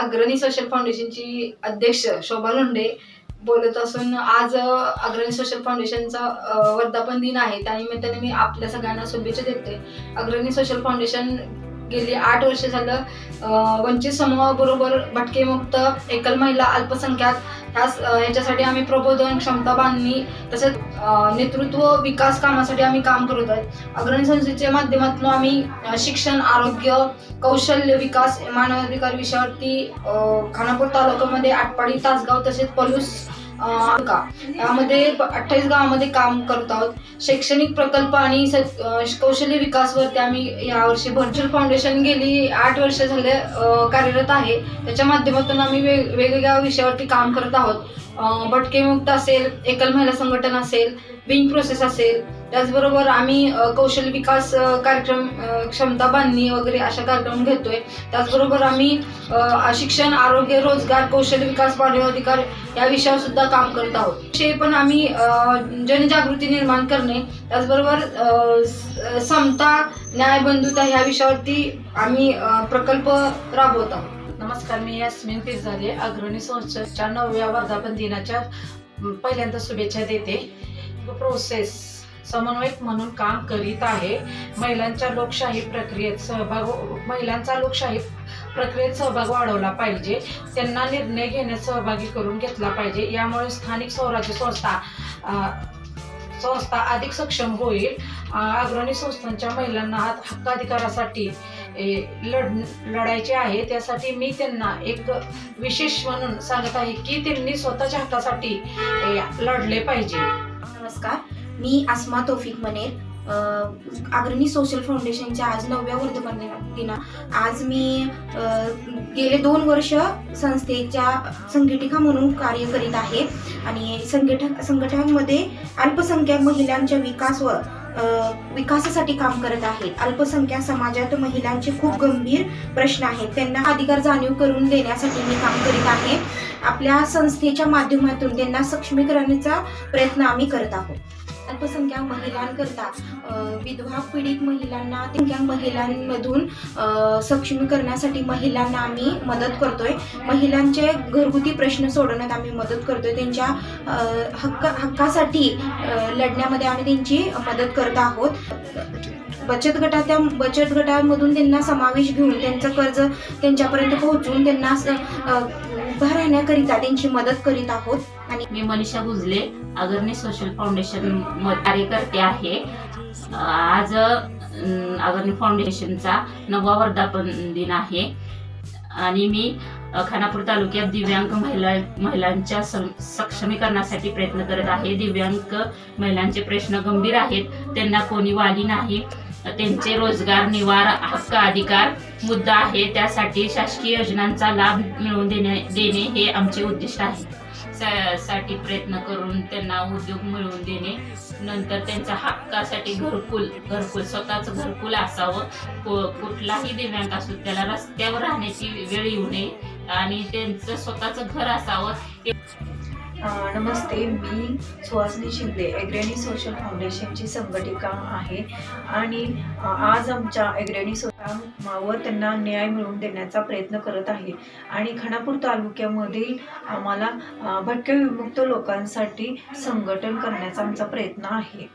अग्रणी सोशल फाउंडेशनची अध्यक्ष शोभा लोंढे बोलत असून आज अग्रणी सोशल फाउंडेशनचा वर्धापन दिन आहे. त्यानिमित्ताने मी आपल्या सगळ्यांना शुभेच्छा देते. अग्रणी सोशल फाउंडेशन गेली आठ वर्ष झालं वंचित समूहाबरोबर भटकेमुक्त एकल महिला अल्पसंख्याक ह्या ह्याच्यासाठी आम्ही प्रबोधन क्षमता बांधणी तसेच नेतृत्व विकास कामासाठी आम्ही काम करत आहोत. अग्रणी संस्थेच्या माध्यमातून आम्ही शिक्षण आरोग्य कौशल्य विकास मानवाधिकार विषयावरती खानापूर तालुक्यामध्ये आटपाडी तासगाव तसेच पलूस यामध्ये अठ्ठावीस गावामध्ये काम करत आहोत. शैक्षणिक प्रकल्प आणि कौशल्य विकासवरती आम्ही यावर्षी व्हर्च्युअल फाउंडेशन गेली आठ वर्ष झाले कार्यरत आहे. त्याच्या माध्यमातून आम्ही वेग वेगवेगळ्या विषयावरती काम करत आहोत. बटकेमुक्त असेल एकल महिला संघटन असेल विंग प्रोसेस असेल त्याचबरोबर आम्ही कौशल्य विकास कार्यक्रम क्षमता बांधणी वगैरे अशा कार्यक्रम घेतोय. त्याचबरोबर आम्ही शिक्षण आरोग्य रोजगार कौशल्य विकास अधिकार या विषयावर सुद्धा काम करत आहोत. विषयी पण आम्ही जनजागृती निर्माण करणे त्याचबरोबर समता न्यायबंधुता ह्या विषयावरती आम्ही प्रकल्प राबवत आहोत. नमस्कार मी यास्मिन पिरजाले अग्रणी संस्थेच्या नवव्या वर्धापन दिनाच्या पहिल्यांदा शुभेच्छा देते. प्रोसेस समन्वयक म्हणून काम करीत आहे. महिलांच्या लोकशाही प्रक्रियेत सहभाग महिलांचा लोकशाही प्रक्रियेत सहभाग वाढवला पाहिजे. त्यांना निर्णय घेण्यात सहभागी करून घेतला पाहिजे. यामुळे स्थानिक स्वराज्य संस्था संस्था अधिक सक्षम होईल. अग्रणी संस्थांच्या महिलांना हात- हक्काधिकारासाठी लढ लढायचे आहे. त्यासाठी मी त्यांना एक विशेष म्हणून सांगत आहे की त्यांनी स्वतःच्या हक्कासाठी लढले पाहिजे. नमस्कार. मी आसमा तौफिक मनेर अग्रणी सोशल फाउंडेशनच्या आज नवव्या वर्धमान दिना- आज मी गेले दोन वर्ष संस्थेच्या संघटिका म्हणून कार्य करीत आहे. आणि संघटक संघटनांमध्ये अल्पसंख्याक महिलांच्या विकास व विकासासाठी काम करत आहे. अल्पसंख्याक समाजात महिलांचे खूप गंभीर प्रश्न आहेत. त्यांना अधिकार जाणीव करून देण्यासाठी मी काम करीत आहे. आपल्या संस्थेच्या माध्यमातून त्यांना सक्षमीकरणाचा प्रयत्न आम्ही करत आहोत. अल्पसंख्याक महिलांकरता विधवा पीडित महिलांना अल्पसंख्याक महिलांमधून सक्षम सक्षमीकरणासाठी महिलांना आम्ही मदत करतोय. महिलांचे घरगुती प्रश्न सोडवण्यात आम्ही मदत करतोय. त्यांच्या हक्क हक्कासाठी लढण्यामध्ये आम्ही त्यांची मदत करत आहोत. बचत गटाच्या बचत गटामधून त्यांना समावेश घेऊन त्यांचं कर्ज त्यांच्यापर्यंत पोहोचवून त्यांना उभा राहण्याकरिता त्यांची मदत करीत आहोत. आणि मी मनीषा गुजले अगरणी सोशल फाउंडेशन कार्यकर्ते आहे. आज अगरणी फाउंडेशनचा नववा वर्धापन दिन आहे. आणि मी खानापूर तालुक्यात दिव्यांग महिला महिलांच्या सं- सक्षमीकरणासाठी प्रयत्न करत आहे. दिव्यांग महिलांचे प्रश्न गंभीर आहेत. त्यांना कोणी वाली नाही. त्यांचे रोजगार निवार हक्क अधिकार मुद्दा आहे. त्यासाठी शासकीय योजनांचा लाभ मिळवून देणे देणे हे आमचे उद्दिष्ट आहे. सा- साठी प्रयत्न करून त्यांना उद्योग मिळवून देणे. नंतर त्यांच्या हक्कासाठी घरकुल घरकुल स्वतःच घरकुल असावं. कुठलाही दिव्यांग असू त्याला रस्त्यावर राहण्याची वेळ येऊ नये. आणि त्यांचं स्वतःचं घर असावं नमस्ते मी सुहासनी शिंदे एग्रेनी सोशल फाउंडेशनची संघटिका आहे. आणि आज आमच्या एग्रेनी सोशल त्यांना न्याय मिळवून देण्याचा प्रयत्न करत आहे. आणि खानापूर तालुक्यामधील आम्हाला भटके विमुक्त लोकांसाठी संघटन करण्याचा आमचा प्रयत्न आहे.